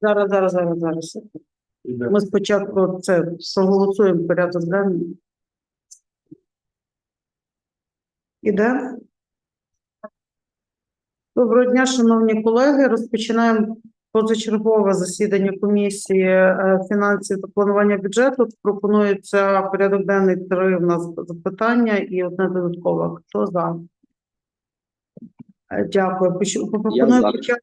Зараз, зараз, зараз, зараз. Іде. Ми спочатку це проголосуємо порядок денний. Іде? Доброго дня, шановні колеги. Розпочинаємо позачергове засідання комісії е, фінансів та планування бюджету. Пропонується порядок денний три в нас запитання і одне додаткове. Хто за? Е, Дякую. Пропоную за. почати.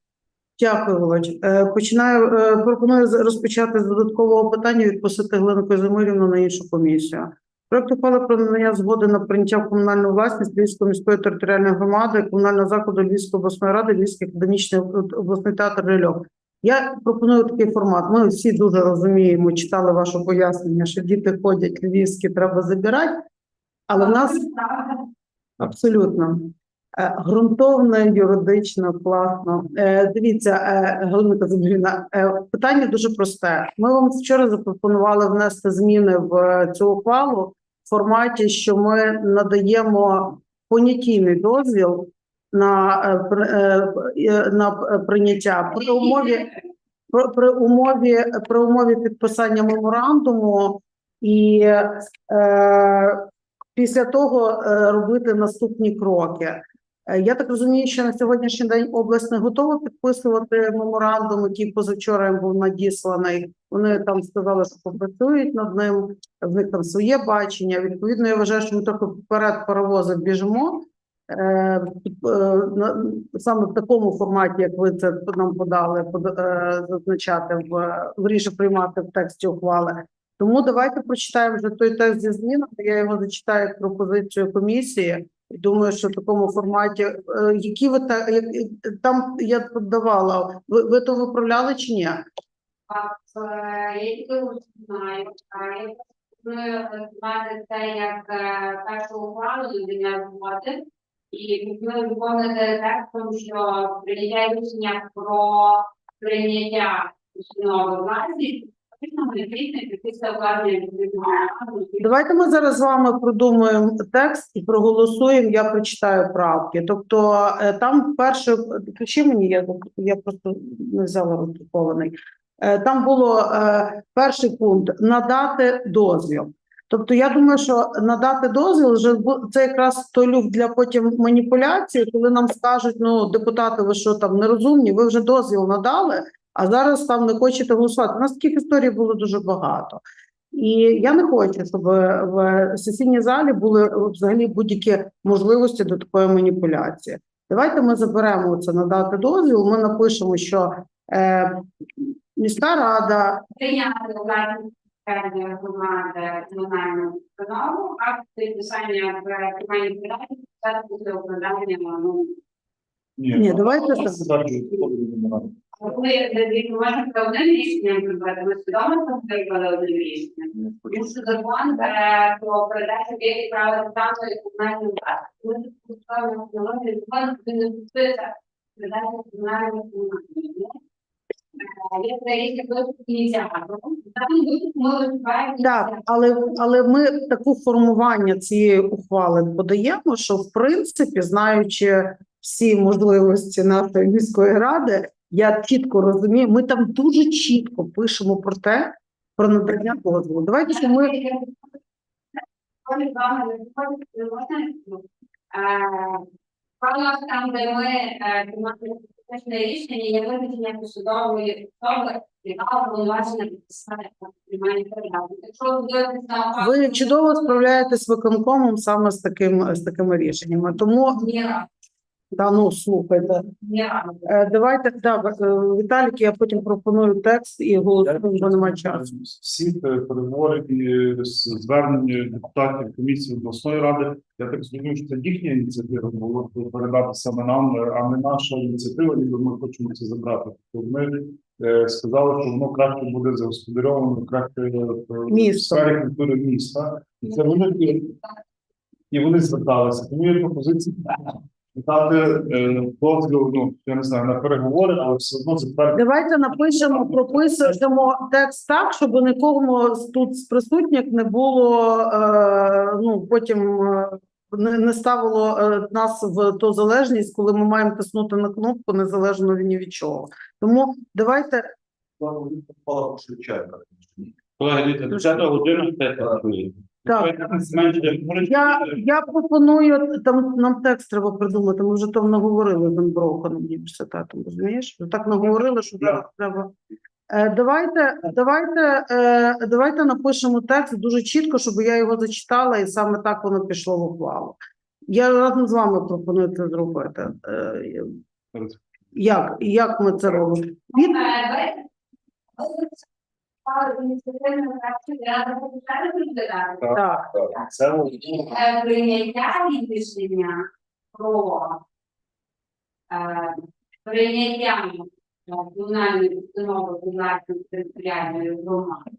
Дякую, Володь. Е, Починаю, е, пропоную розпочати з додаткового питання, відпустити Глину Казимирівну на іншу комісію. Проект ухвали про надання згоди на прийняття в комунальну власність Львівської міської територіальної громади, комунального закладу Львівської обласної ради, Львівський академічний обласний театр «Рильок». Я пропоную такий формат. Ми всі дуже розуміємо, читали ваше пояснення, що діти ходять львівські, треба забирати, але в нас Абсолютно. Е, Ґрунтовно, юридично, класно. Е, Дивіться, е, Галина Казимирівна, е, питання дуже просте. Ми вам вчора запропонували внести зміни в е, цю ухвалу в форматі, що ми надаємо понятійний дозвіл на, е, е, е, на прийняття при умові при, умові при умові підписання меморандуму і е, після того е, робити наступні кроки. Е, Я так розумію, що на сьогоднішній день область не готова підписувати меморандум, який позавчора був надісланий. Вони там сказали, що попрацюють над ним. В них там своє бачення. Відповідно, я вважаю, що ми трохи вперед паровоза біжимо. Е, е, саме в такому форматі, як ви це нам подали, под- зазначати в, в рішення приймати в тексті ухвали. Тому давайте прочитаємо вже той текст зі змінами. Я його зачитаю пропозицію комісії. Думаю, що в такому форматі, е, які ви та там я подавала, ви, ви то виправляли чи ні? Так, е, я тільки знаю, а я знати це як е, першу ухвалу надання згоди і пропоную виконати текстом, що прийняття рішення про прийняття установи власність, Давайте ми зараз з вами продумаємо текст і проголосуємо. Я прочитаю правки. Тобто е, там перше, включи мені, я, я просто не взяла роздрукований. Е, Там було е, перший пункт надати дозвіл. Тобто, я думаю, що надати дозвіл вже це якраз той люфт для потім маніпуляції, коли нам скажуть, ну депутати, ви що там нерозумні, ви вже дозвіл надали, а зараз там не хочете голосувати. У нас таких історій було дуже багато. І я не хочу, щоб в сесійній залі були взагалі будь-які можливості до такої маніпуляції. Давайте ми заберемо це надати дозвіл. Ми напишемо, що е, міська рада Прийняти громади комунальну установу, акт підписання в прийманні передачі, це буде укладання ну, Ні, давайте так. Коли не можна одним рішенням придбати, ми свідомо там придбали одним рішенням. Тому що закон е, про передачу деяких права державної і комунальної власності. Ми тут поставимо встановлення закон, повинен підписати передачу комунальної комунальної. Е, Є це рішення доступ ініціатором. В даному випадку ми виступаємо Так, але, але ми таку формування цієї ухвали подаємо, що в принципі, знаючи всі можливості нашої міської ради, я чітко розумію, ми там дуже чітко пишемо про те, про надання дозволу. Давайте що ми Певно, там, де ми е, приймали рішення, є визначення посудової особи, яка повноважена підписати приймання передачі. Якщо ви чудово справляєтесь з виконкомом саме з таким з такими рішеннями. Тому ні та ну слухайте. Е, Давайте да, е, Віталік, я потім пропоную текст і голосуємо, бо немає часу. Всі е, переговори і з- звернення депутатів комісії обласної ради. Я так зрозумів, що це їхня ініціатива було передати саме нам, е, а не наша ініціатива, ніби ми хочемо це забрати. Тобто ми е, сказали, що воно краще буде загосподарьовано, краще е, в Місто. сфері культури міста. І це вони і вони зверталися. Тому є пропозиція дати е, дозвіл, ну я не знаю, на переговори, але все одно затвердити. Давайте напишемо, пропишемо текст так, щоб нікому з- тут з присутніх не було е, ну потім е, не, не ставило е, нас в ту залежність, коли ми маємо тиснути на кнопку незалежно ні від чого. Тому давайте Колеги, дивіться, 10 година працює. Так. Я, я пропоную, там нам текст треба придумати, ми вже там наговорили з Анброконом університетом, розумієш? Так наговорили, що зараз треба. Е, давайте, давайте, е, давайте напишемо текст дуже чітко, щоб я його зачитала, і саме так воно пішло в ухвалу. Я разом з вами пропоную це зробити. Е, як, як ми це робимо? Від, Ініціативна фракція рада почати розглядати. так, Це Е, Прийняття рішення про е, прийняття комунальної установи власної територіальної громади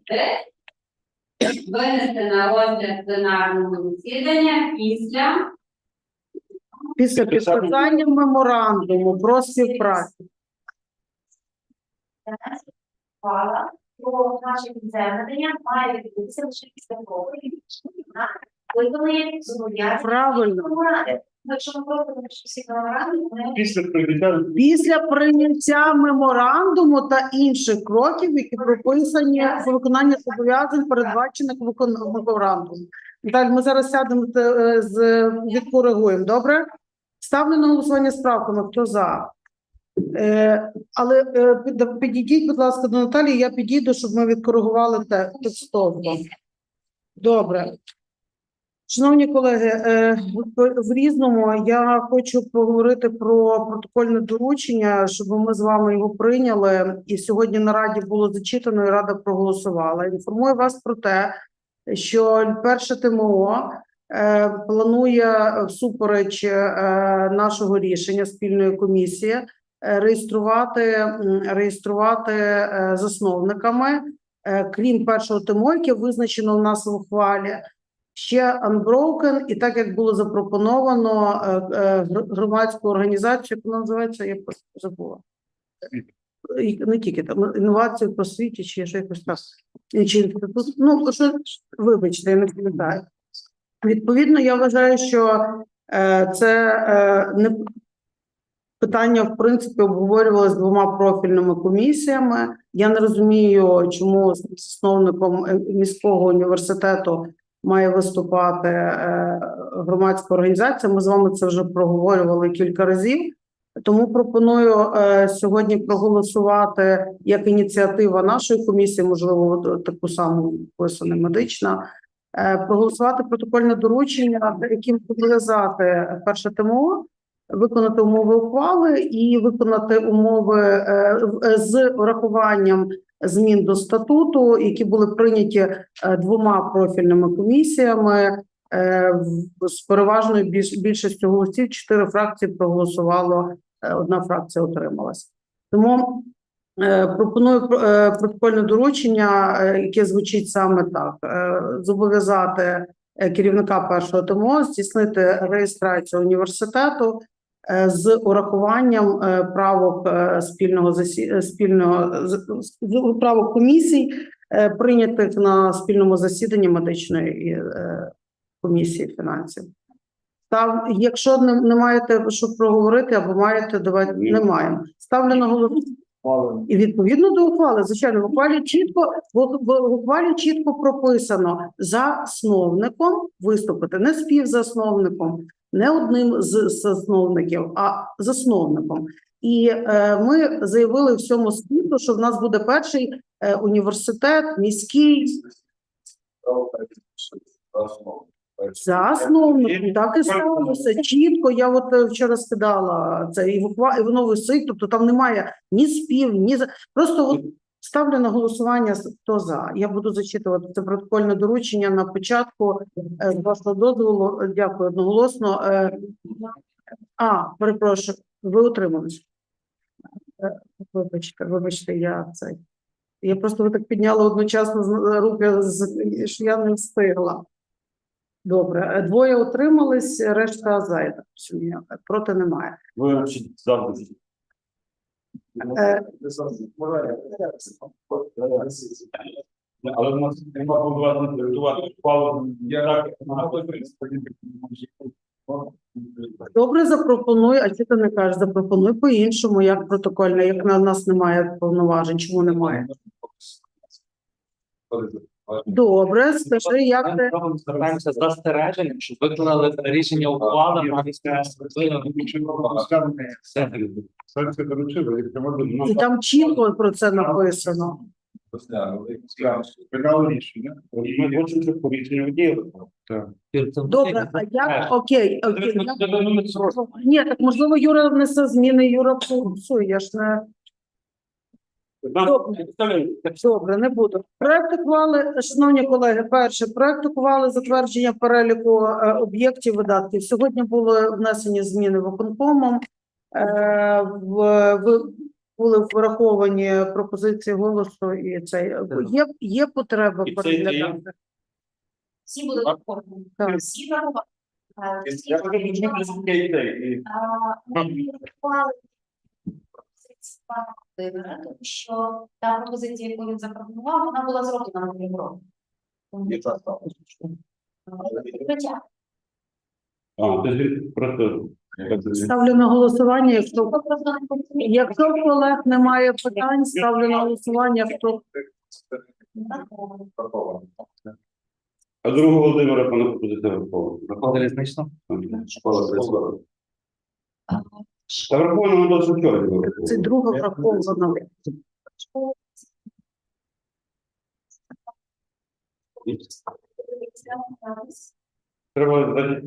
винести на розгляд пленарного засідання після після підписання меморандуму про співпрацю. Ухвала про наше кінцевнення має відбутися лише після того, як на виконання зобов'язань Правильно. ради. Якщо ми просто напишемо всі меморандуми, після прийняття Після прийняття меморандуму та інших кроків, які прописані в виконанні зобов'язань, передбачених викон- меморандумом. Наталь, ми зараз сядемо е, з відкоригуємо. Добре? Ставлю на голосування з правками. Хто за? Е, але е, підійдіть, будь ласка, до Наталі. Я підійду, щоб ми відкоригували те текстовно. Добре. Шановні колеги, е, в- різному я хочу поговорити про протокольне доручення, щоб ми з вами його прийняли. І сьогодні на раді було зачитано, і рада проголосувала. Інформую вас про те, що перше ТМО планує всупереч нашого рішення спільної комісії реєструвати реєструвати е, засновниками, е, крім першого ТМО, яке визначено у нас в ухвалі ще Unbroken, і так як було запропоновано е, е, гр- громадську організацію, як вона називається, я просто забула. Не тільки там інновацію по світі, чи ще якось так. Чи. Ну що вибачте, я не пам'ятаю. Відповідно, я вважаю, що е, це е, не питання, в принципі, обговорювалося двома профільними комісіями. Я не розумію, чому засновником е, міського університету має виступати е, громадська організація. Ми з вами це вже проговорювали кілька разів. Тому пропоную е, сьогодні проголосувати як ініціатива нашої комісії, можливо, таку саму вписана медична. Проголосувати протокольне доручення, яким зобов'язати перше ТМО, виконати умови ухвали і виконати умови е, е, з урахуванням змін до статуту, які були прийняті е, двома профільними комісіями. З переважною більш, більшістю голосів чотири фракції проголосувало, одна фракція утрималась. Тому пропоную протокольне доручення, яке звучить саме так: зобов'язати керівника першого ТМО здійснити реєстрацію університету з урахуванням е, правок е, спільного засі... е, спільного правок комісій, е, прийнятих на спільному засіданні медичної е, комісії фінансів. Став, якщо не, не маєте що проговорити або маєте, давайте не маємо. Ставлю на голосування. І відповідно до ухвали, звичайно, в ухвалі чітко в ухвалі чітко прописано засновником виступити, не співзасновником, не одним з засновників, а засновником. І е, ми заявили всьому світу, що в нас буде перший е, університет міський засновник. Так і сталося чітко. Я от е, вчора скидала це і воно висить. Тобто там немає ні спів, ні просто от ставлю на голосування хто за. Я буду зачитувати це протокольне доручення на початку. Е, З вашого дозволу, дякую одноголосно. Е, А, перепрошую, ви утримались. Е, Вибачте, вибачте, я це. Я просто ви так підняли одночасно руки, що я не встигла. Добре, двоє утримались, решта за я так розумію. Проти немає. ви завжди. Але у нас немає побудувати рятувати так Добре, запропонуй, а чи ти не кажеш, запропонуй по-іншому, як протокольно, як на нас немає повноважень, чому немає? Добре, скажи, як ти Звертаємося з застереженням, щоб виконали рішення ухвали на Санкція доручила, якщо ми і там чітко про це написано. прийняли рішення. і Ми хочемо, щоб по рішенню діяли. Так. Добре, а як окей, окей. Ні, так можливо, Юра внесе зміни, Юра проголосує. Я ж не добре, не буду. Проект ухвали, шановні колеги, перше проект ухвали затвердження переліку е, об'єктів видатків. Сьогодні були внесені зміни виконкомом. Е, в, в були враховані пропозиції голосу і цей є, є потреба І це переглядати. Всі будуть оформлені. Так. Всі врахували. Е, всі Я Ми врахували позицію тому що та пропозиція, яку він запропонував, вона була зроблена на Європі. А, просто Ставлю на голосування, якщо хотіли Якщо в колег немає питань, ставлю на голосування. Хто. А другого Володимира пана пропозиція врахована. Виходить різнично? Школа. Та враховано досить вчора це друга врахована? Треба дати.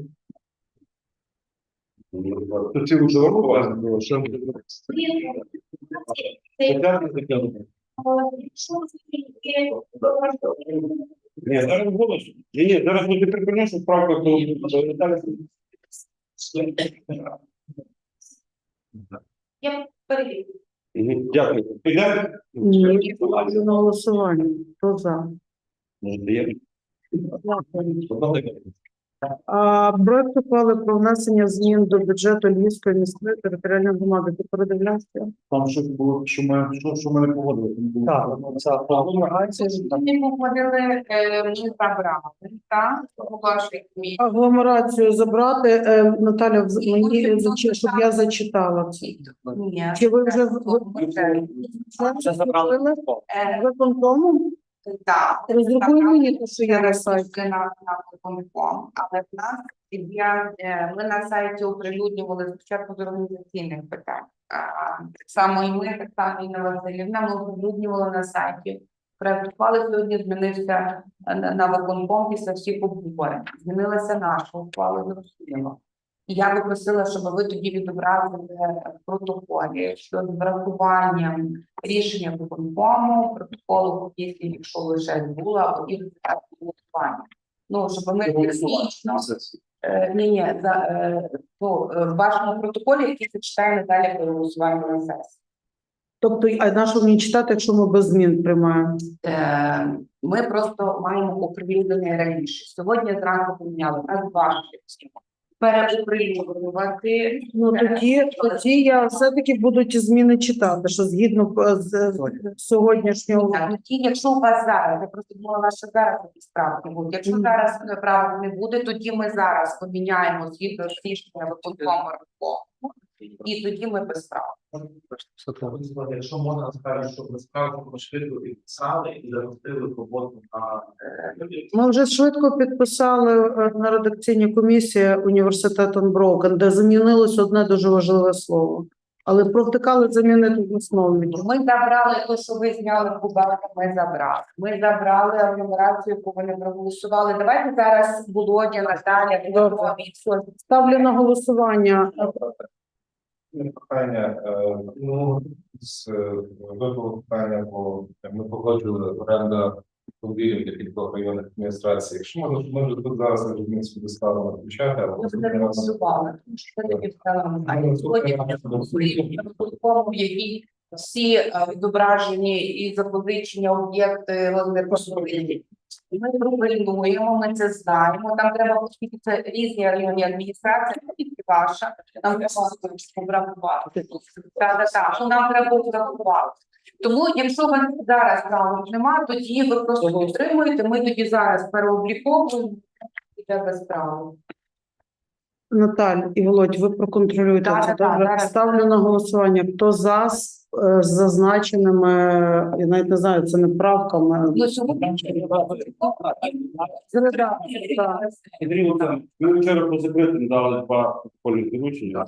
Тут ці вже врахування було, що Ні, зараз голос. Ні, ні, зараз буде припиняти справка, то далі. Я перевірю. Дякую. Підемо? Ні, ставлю на голосування. Хто за? Може. Дякую. А проект ухвали про внесення змін до бюджету Львівської міської територіальної громади. Ти передивлявся? Там щось було, що ми, що, що ми не погодили. Так, це агломерація. Ми погодили, е, ми забрали, так, у вашій. Агломерацію забрати. Е, Наталя, вз- мені зачи- щоб я зачитала це. Ні. Чи ви вже ви- забрали. Е, виконкомом? Так. Роздрукуй мені те, що я на сайті. На, виконком, але в нас я, е, ми на сайті оприлюднювали спочатку з організаційних питань. А, Так само і ми, так само і на Василівна, ми оприлюднювали на сайті. Проект ухвали сьогодні змінився е, на, на виконком після всіх обговорень. Змінилася наша ухвала, зрозуміло. І я би просила, щоб ви тоді відобразили в протоколі, що з врахуванням рішення виконкому, протоколу комісії, якщо лише була, або і результати голосування. Ну, щоб ми технічно, е, ні, ні, за, е, ну, е, в вашому протоколі, який зачитає Наталя при голосуванні на сесії. Тобто, а на що мені читати, якщо ми без змін приймаємо? Е, Ми просто маємо оприлюднене раніше. Сьогодні зранку поміняли, у нас два шрифти. Ну тоді, тоді я все-таки буду ті зміни читати, що згідно е, з з сьогоднішнього. Так, тоді, якщо у вас зараз, я просто думала, що зараз такі справки будуть. Якщо Мгм. зараз е, правил не буде, тоді ми зараз поміняємо згідно з рішення виконкому ринку, і тоді ми без прав. Якщо можна сказати, що ми справді швидко підписали і запустили роботу на Ми вже швидко підписали е, на редакційній комісії університет Unbroken, де замінилось одне дуже важливе слово. Але провтикали замінити в основному. Ми забрали те, що ви зняли кубанка, ми забрали. Ми забрали агломерацію, яку вони проголосували. Давайте зараз Володя, Наталя, Добре. Ставлю на голосування. Питання, е, ну, з вибору питання, бо ми погоджували оренда автомобілів для кількох районних адміністрацій. Якщо можна, вже тут зараз Рівненську доставимо включати, Ми але вже не тому що це тоді встала на сайті. В якій всі е, відображені і запозичення об'єкти розміркосові. Ми пропонуємо, ми це знаємо. Там треба, це різні районні адміністрації, тільки ваша, нам треба обрахувати. Нам треба обрахувати. Тому, якщо вас зараз правил немає, тоді ви просто підтримуєте. Ми тоді зараз переобліковуємо і без правил. Наталь і Володь, ви проконтролюєте Так, це. так, Добре. зараз. Ставлю на голосування. Хто за з е, зазначеними, я навіть не знаю, це не правками. Ну, сьогодні Андрій Олександрович, ви вчора по закритим дали два полі доручення.